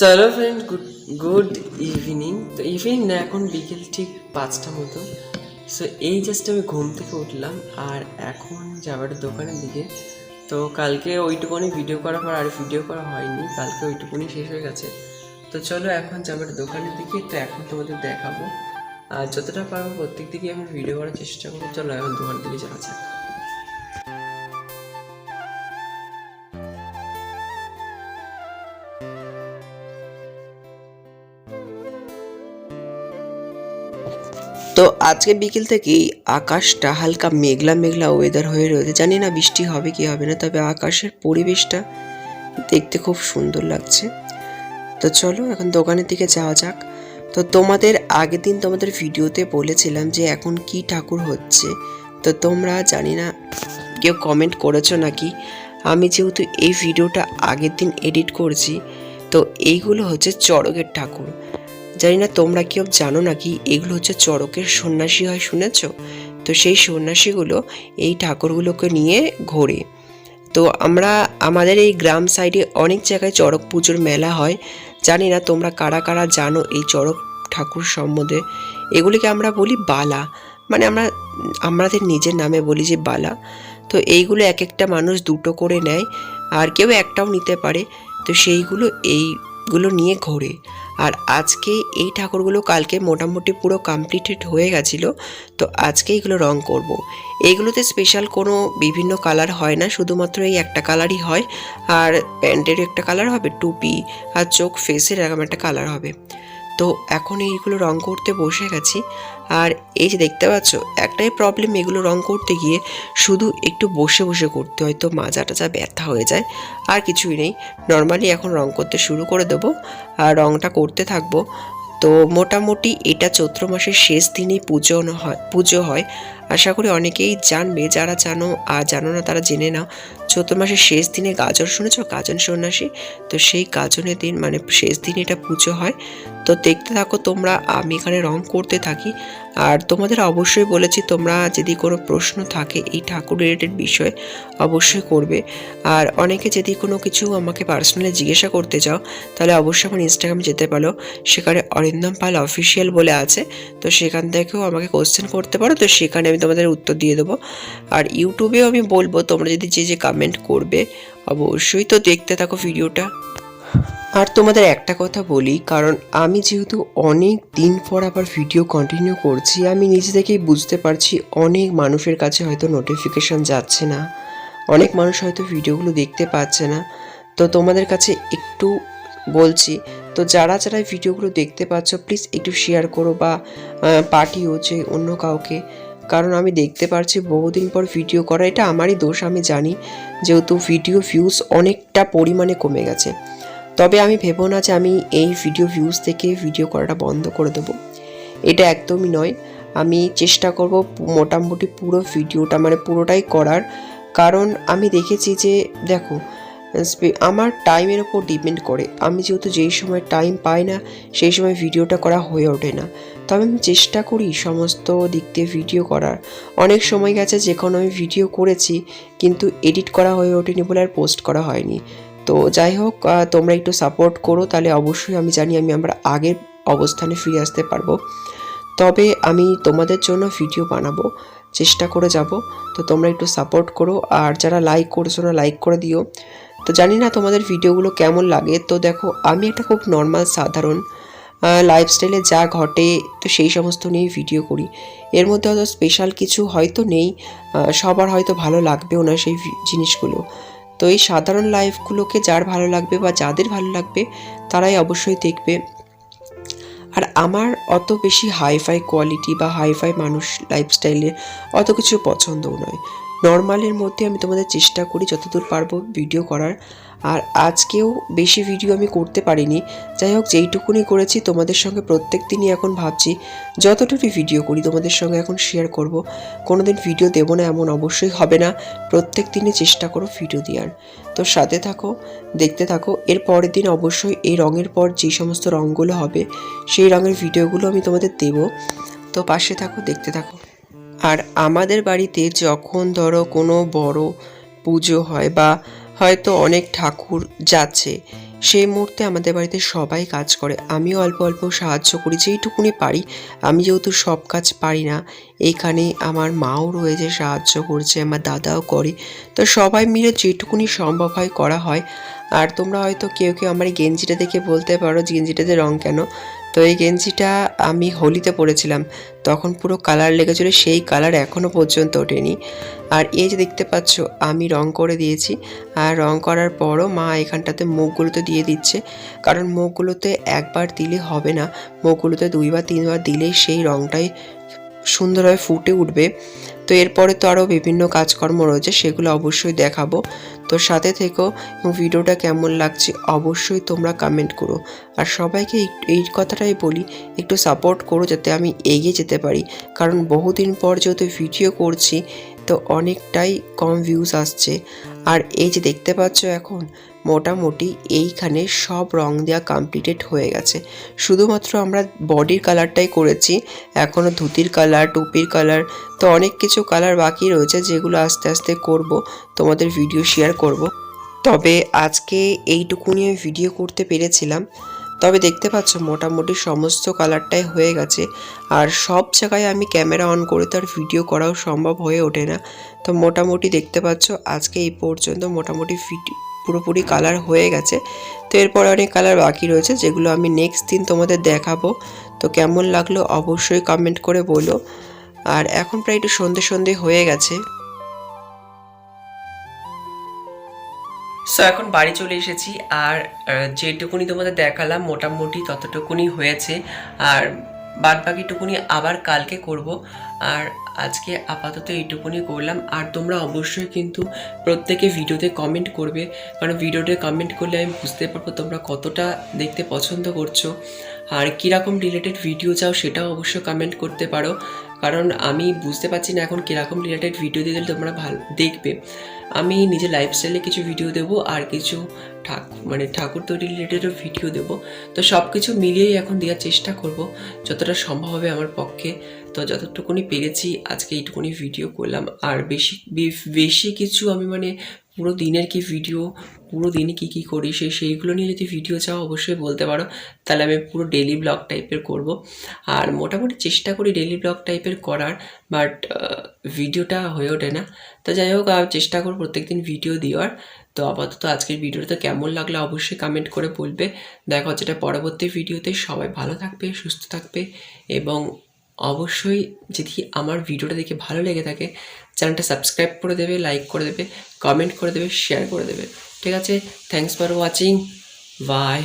Hello friend good good evening তো evening না, এখন বিকেল ঠিক পাঁচটা মতো। সো এই জাস্ট আমি ঘুম থেকে উঠলাম আর এখন যাবার দোকানের দিকে। তো কালকে ওইটুকুনি ভিডিও করার পর আর ভিডিও করা হয়নি। কালকে ওইটুকুনি শেষ হয়ে গেছে। তো চলো এখন যাবার দোকানের দিকে, তো এখন তোমাদের দেখাবো। আর যতটা পারব প্রত্যেক দিকে আমি ভিডিও করার চেষ্টা করব। চলো এখন দোকানের দিকে যাওয়া যাক। তো আজকে বিকেল থেকেই আকাশটা হালকা মেঘলা মেঘলা ওয়েদার হয়ে রয়েছে। জানি না বৃষ্টি হবে কি হবে না, তবে আকাশের পরিবেশটা দেখতে খুব সুন্দর লাগছে। তো চলো এখন দোকানের দিকে যাওয়া যাক। তো তোমাদের আগের দিন তোমাদের ভিডিওতে বলেছিলাম যে এখন কি ঠাকুর হচ্ছে। তো তোমরা জানি না, কেউ কমেন্ট করেছ নাকি? আমি যেহেতু এই ভিডিওটা আগের দিন এডিট করছি, তো এইগুলো হচ্ছে চড়কের ঠাকুর। জানি না তোমরা কেউ জানো নাকি এগুলো হচ্ছে চড়কের সন্ন্যাসী হয় শুনেছ? তো সেই সন্ন্যাসীগুলো এই ঠাকুরগুলোকে নিয়ে ঘোরে। তো আমরা, আমাদের এই গ্রাম সাইডে অনেক জায়গায় চড়ক পুজোর মেলা হয়। জানি না তোমরা কারা কারা জানো এই চড়ক ঠাকুর সম্বন্ধে। এগুলিকে আমরা বলি বালা। মানে আমরা, আমাদের নিজের নামে বলি যে বালা। তো এইগুলো এক একটা মানুষ দুটো করে নেয়। আর কেউ একটাও নিতে পারে। তো সেইগুলো এইগুলো নিয়ে ঘোরে। আর আজকে এই ঠাকুরগুলো কালকে মোটামুটি পুরো কমপ্লিটেড হয়ে গেছিল, তো আজকে এগুলো রং করব। এইগুলোতে স্পেশাল কোনো বিভিন্ন কালার হয় না, শুধুমাত্র এই একটা কালারই হয়। আর প্যান্টেরও একটা কালার হবে টুপি, আর চোখ ফেসের এরকম একটা কালার হবে। তো এখন এইগুলো রং করতে বসে গেছি। আর এই যে দেখতে পাচ্ছ, একটাই প্রবলেম এগুলো রং করতে গিয়ে শুধু একটু বসে বসে করতে হয় তো মাজা টাজা ব্যথা হয়ে যায়, আর কিছুই নেই। নর্মালি এখন রং করতে শুরু করে দেবো, আর রংটা করতে থাকব। তো মোটামুটি এটা চৈত্র মাসের শেষ দিনেই পুজো হয় পুজো হয়। আশা করি অনেকেই জানবে, যারা জানো আর জানো না তারা জেনে নাও। চৈত্র মাসের শেষ দিনে গাজন শুনেছ? গাজন সন্ন্যাসী। তো সেই গাজনের দিন মানে শেষ দিন এটা পুজো হয়। তো দেখতে থাকো তোমরা, আমি এখানে রং করতে থাকি। আর তোমাদের অবশ্যই বলেছি, তোমরা যদি কোনো প্রশ্ন থাকে এই ঠাকুর রিলেটেড বিষয়ে, অবশ্যই করবে। আর অনেকে যদি কোনো কিছু আমাকে পার্সোনালি জিজ্ঞাসা করতে চাও, তাহলে অবশ্যই আমার ইনস্টাগ্রামে যেতে পারো। সেখানে অরিন্দম পাল অফিসিয়াল বলে আছে, তো সেখান থেকেও আমাকে কোশ্চেন করতে পারো, তো সেখানে আমি তোমাদের উত্তর দিয়ে দেবো। আর ইউটিউবেও আমি বলব, তোমরা যদি যে যে কমেন্ট করবে, অবশ্যই তো দেখতে থাকো ভিডিওটা আর তোমাদের একটা কথা বলি, কারণ আমি যেহেতু অনেক দিন পর আবার ভিডিও কন্টিনিউ করছি, আমি নিজে থেকেই বুঝতে পারছি অনেক মানুষের কাছে হয়তো নোটিফিকেশন যাচ্ছে না। অনেক মানুষ হয়তো ভিডিওগুলো দেখতে পাচ্ছে না। তো তোমাদের কাছে একটু বলছি, তো যারা যারা ভিডিওগুলো দেখতে পাচ্ছ প্লিজ একটু শেয়ার করো বা পাঠিও যে অন্য কাউকে। কারণ আমি দেখতে পারছি বহুদিন পর ভিডিও করা, এটা আমারই দোষ, আমি জানি। যেহেতু ভিডিও ভিউজ অনেকটা পরিমাণে কমে গেছে। তবে আমি ভেবো না যে আমি এই ভিডিও ভিউজ থেকে ভিডিও করাটা বন্ধ করে দেবো। এটা একদমই নয়। আমি চেষ্টা করব মোটামুটি পুরো ভিডিওটা মানে পুরোটাই করার। কারণ আমি দেখেছি যে, দেখো আমার টাইমের ওপর ডিপেন্ড করে। আমি যেহেতু যেই সময় টাইম পাই না, সেই সময় ভিডিওটা করা হয়ে ওঠে না। তবে আমি চেষ্টা করি সমস্ত দিক দিয়ে ভিডিও করার। অনেক সময় গেছে যখন আমি ভিডিও করেছি, কিন্তু এডিট করা হয়ে ওঠেনি বলে আর পোস্ট করা হয়নি। তো যাই হোক তোমরা একটু সাপোর্ট করো, তাহলে অবশ্যই আমি জানি আমি আমার আগের অবস্থানে ফিরে আসতে পারব। তবে আমি তোমাদের জন্য ভিডিও বানাবো, চেষ্টা করে যাব। তো তোমরা একটু সাপোর্ট করো, আর যারা লাইক করছ না লাইক করে দিও। তো জানি না তোমাদের ভিডিওগুলো কেমন লাগে। তো দেখো, আমি একটা খুব নর্মাল সাধারণ লাইফস্টাইলে যা ঘটে, তো সেই সমস্ত নিয়ে ভিডিও করি। এর মধ্যে হয়তো স্পেশাল কিছু হয়তো নেই সবার হয়তো ভালো লাগবেও না সেই জিনিসগুলো। তো এই সাধারণ লাইফগুলোকে যার ভালো লাগবে বা যাদের ভালো লাগবে, তারাই অবশ্যই দেখবে। আর আমার অত বেশি হাইফাই কোয়ালিটি বা হাইফাই মানুষ লাইফস্টাইলে অত কিছু পছন্দও নয়। নর্মালের মধ্যে আমি তোমাদের চেষ্টা করি যতদূর পারব ভিডিও করার। আর আজকেও বেশি ভিডিও আমি করতে পারিনি। যাই হোক, যেইটুকুনি করেছি তোমাদের সঙ্গে প্রত্যেক দিনই এখন ভাবছি যতটুকুই ভিডিও করি তোমাদের সঙ্গে এখন শেয়ার করব। কোনোদিন ভিডিও দেবো না, এমন অবশ্যই হবে না। প্রত্যেক দিনই চেষ্টা করো ভিডিও দেওয়ার। তো সাথে থাকো, দেখতে থাকো। এর পরের দিন অবশ্যই এই রঙের পর যে সমস্ত রঙগুলো হবে, সেই রঙের ভিডিওগুলো আমি তোমাদের দেব। তো পাশে থাকো, দেখতে থাকো। আর আমাদের বাড়িতে যখন ধরো কোনো বড় পুজো হয় বা হয়তো অনেক ঠাকুর যাচ্ছে, সেই মুহূর্তে আমাদের বাড়িতে সবাই কাজ করে। আমিও অল্প অল্প সাহায্য করি, যেইটুকুনি পারি। আমি যেহেতু সব কাজ পারি না, এইখানে আমার মাও রয়েছে, সাহায্য করছে, আমার দাদাও করে। তো সবাই মিলে যেটুকুনি সম্ভব হয় করা হয়। আর তোমরা হয়তো কেউ কেউ আমার গেঞ্জিটা দেখে বলতে পারো গেঞ্জিটাতে রং কেন? তো এই গেঞ্জিটা আমি হোলিতে পরেছিলাম। তখন পুরো কালার লেগেছিলো, সেই কালার এখনও পর্যন্ত ওঠেনি। আর এই যে দেখতে পাচ্ছ, আমি রং করে দিয়েছি। আর রং করার পরও মা এখানটাতে মুখগুলোতে দিয়ে দিচ্ছে। কারণ মুখগুলোতে একবার দিলে হবে না। মুখগুলোতে দুইবার, তিনবার দিলেই সেই রংটাই সুন্দরভাবে ফুটে উঠবে। তো এরপরে তো আরও বিভিন্ন কাজকর্ম রয়েছে, সেগুলো অবশ্যই দেখাবো। তো সাথে থেকো এবং ভিডিওটা কেমন লাগছে অবশ্যই তোমরা কমেন্ট করো। আর সবাইকে এই- কথাটাই বলি, একটু সাপোর্ট করো যাতে আমি এগিয়ে যেতে পারি। কারণ বহুদিন পর যেহেতু ভিডিও করছি, তো অনেকটাই কম ভিউজ আসছে। আর এই যে দেখতে পাচ্ছ এখন মোটামুটি এইখানে সব রং দেওয়া কমপ্লিটেড হয়ে গেছে। শুধুমাত্র আমরা বডির কালারটাই করেছি এখনও ধুতির কালার টুপির কালার তো অনেক কিছু কালার বাকি রয়েছে যেগুলো আস্তে আস্তে করব, তোমাদের ভিডিও শেয়ার করব। তবে আজকে এইটুকুনি আমি ভিডিও করতে পেরেছিলাম। তবে দেখতে পাচ্ছ মোটামুটি সমস্ত কালারটাই হয়ে গেছে, আর সব জায়গায় আমি ক্যামেরা অন করে তো আর ভিডিও করাও সম্ভব হয়ে ওঠে না। তো মোটামুটি দেখতে পাচ্ছ আজকে এই পর্যন্ত মোটামুটি ভিডিও পুরোপুরি কালার হয়ে গেছে। তো এরপরে অনেক কালার বাকি রয়েছে, যেগুলো আমি নেক্সট দিন তোমাদের দেখাবো। তো কেমন লাগল অবশ্যই কমেন্ট করে বলো। আর এখন প্রায় একটু সন্ধে সন্ধে হয়ে গেছে। সো এখন বাড়ি চলে এসেছি। আর যেটুকুনি তোমাদের দেখালাম, মোটামুটি ততটুকুনি হয়েছে। আর বাদ বাকিটুকুনি আবার কালকে করব। আর আজকে আপাতত এইটুকুনি করলাম। আর তোমরা অবশ্যই কিন্তু প্রত্যেকে ভিডিওতে কমেন্ট করবে। কারণ ভিডিওতে কমেন্ট করলে আমি বুঝতে পারব তোমরা কতটা দেখতে পছন্দ করছ। আর কীরকম রিলেটেড ভিডিও চাও সেটাও অবশ্যই কমেন্ট করতে পারো। কারণ আমি বুঝতে পারছি না এখন কীরকম রিলেটেড ভিডিও দিলে তোমরা ভালো দেখবে। আমি নিজের লাইফস্টাইলে কিছু ভিডিও দেব আর কিছু ঠাকুর মানে ঠাকুর তৈরি রিলেটেডও ভিডিও দেব। তো সব কিছু মিলিয়েই এখন দেওয়ার চেষ্টা করব। যতটা সম্ভব হবে আমার পক্ষে। তো যতটুকুনি পেরেছি, আজকে এইটুকুনি ভিডিও করলাম। আর বেশি বেশি কিছু আমি মানে পুরো দিনের কি ভিডিও পুরো দিনে কি কি করি সেই সেইগুলো নিয়ে যদি ভিডিও চাও অবশ্যই বলতে পারো। তাহলে আমি পুরো ডেলি ব্লগ টাইপের করব। আর মোটামুটি চেষ্টা করি ডেলি ব্লগ টাইপের করার বাট ভিডিওটা হয়ে ওঠে না। তো যাই হোক চেষ্টা করব প্রত্যেকদিন ভিডিও দেওয়ার। তো আপাতত আজকের ভিডিওটা কেমন লাগল অবশ্যই কমেন্ট করে বলবে। দেখা হচ্ছে এটা পরবর্তী ভিডিওতে সবাই ভালো থাকবে, সুস্থ থাকবে, এবং অবশ্যই যদি আমার ভিডিওটা দেখে ভালো লেগে থাকে, চ্যানেলটা সাবস্ক্রাইব করে দেবে লাইক করে দেবে কমেন্ট করে দেবে শেয়ার করে দেবে। ঠিক আছে? Thanks for watching by